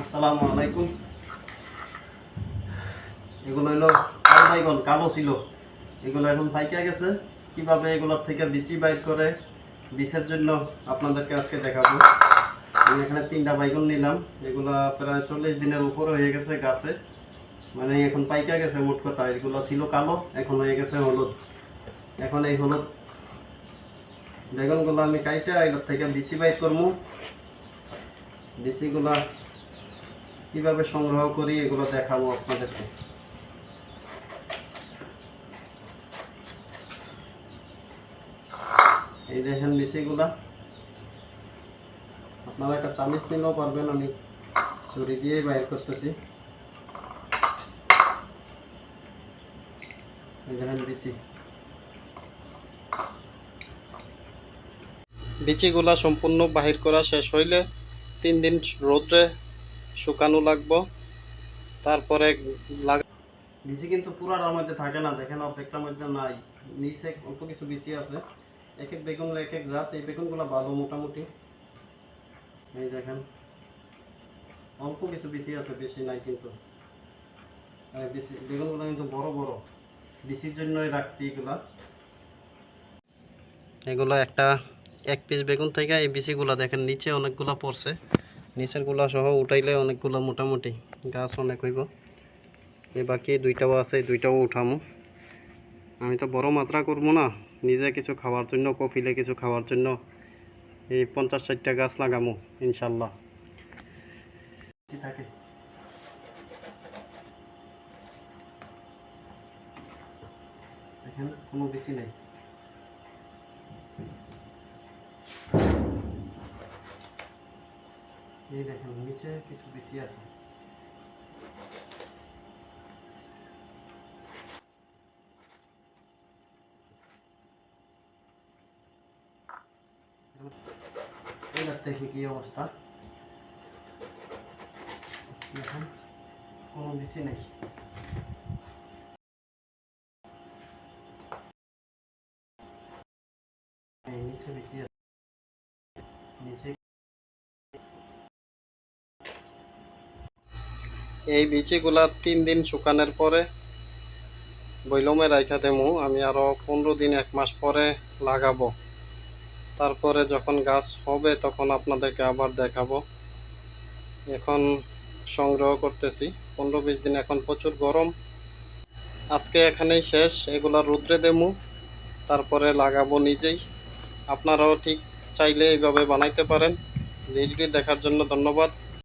আসসালামু আলাইকুম। এগুলো হলো কাল বাইগন কালো ছিল। এগুলো এখন ফাইকা গেছে। কীভাবে এগুলোর থেকে বিচি বাইর করে বিষের জন্য আপনাদেরকে আজকে দেখাবো। আমি এখানে তিনটা বাইগন নিলাম। এগুলা প্রায় চল্লিশ দিনের উপরে হয়ে গেছে গাছে। মানে এখন পাইকা গেছে মোট কথা। এগুলো ছিল কালো, এখন হয়ে গেছে হলুদ। এখন এই হলুদ বেগুনগুলো আমি কাইটা এগুলোর থেকে বিচি বাইর করব। বিচিগুলা কীভাবে সংগ্রহ করি, এগুলো দেখাবো আপনাদেরকে। এই দেখেন বিচিগুলা আপনারা একটা চামিচ নিলেও পারবেন, আমি ছুরি দিয়েই বাইর করতেছি। বিচি। বিচিগুলা সম্পূর্ণ বাহির করা শেষ হইলে তিন দিন রোদ্রে শুকানো লাগবো। তারপরে বিচি কিন্তু পুরাটার মধ্যে থাকে না, দেখেন অর্ধেকটার মধ্যে নাই। নিচে অল্প কিছু বিচি আছে। এক এক বেগুন এক এক জাত, এই বেগুনগুলো ভালো মোটামুটি। এই দেখেন, অল্প কিছু বিচি আছে, বেশি নাই কিন্তু। আর বেশি বেগুনগুলো কিন্তু বড় বড়। বিচির জন্যই রাখছি এগুলা। এগুলো একটা এক পিস বেগুন থেকে এই বিচিগুলো দেখেন, নিচে অনেকগুলো পড়ছে। নিচেরগুলা সহ উঠাইলে অনেকগুলো মোটামুটি গাছ অনেক হইব। এই বাকি দুইটাও আছে দুইটাও উঠামো। আমি তো বড় মাত্রা করব না, নিজে কিছু খাওয়ার জন্য, কফিলে কিছু খাওয়ার জন্য এই পঞ্চাশ ষাটটা গাছ লাগামো, ইনশাল্লাহ। থাকে কোনো বেশি নেই। এই দেখেন, নিচে কিছু বেশি আছে। এবার দেখি কি অবস্থা। দেখেন, কোনো বেশি নেই। নিচে বেশি আছে। নিচে এই বিচিগুলা তিন দিন শুকানোর পরে বৈলমে রাখা দেমু, আমি আরও পনেরো দিন, এক মাস পরে লাগাবো। তারপরে যখন গাছ হবে তখন আপনাদেরকে আবার দেখাবো। এখন সংগ্রহ করতেছি। পনেরো বিশ দিন এখন প্রচুর গরম। আজকে এখানেই শেষ। এগুলা রুদ্রে দেমু, তারপরে লাগাবো নিজেই। আপনারাও ঠিক চাইলে এইভাবে বানাইতে পারেন। ভিডিওটি দেখার জন্য ধন্যবাদ।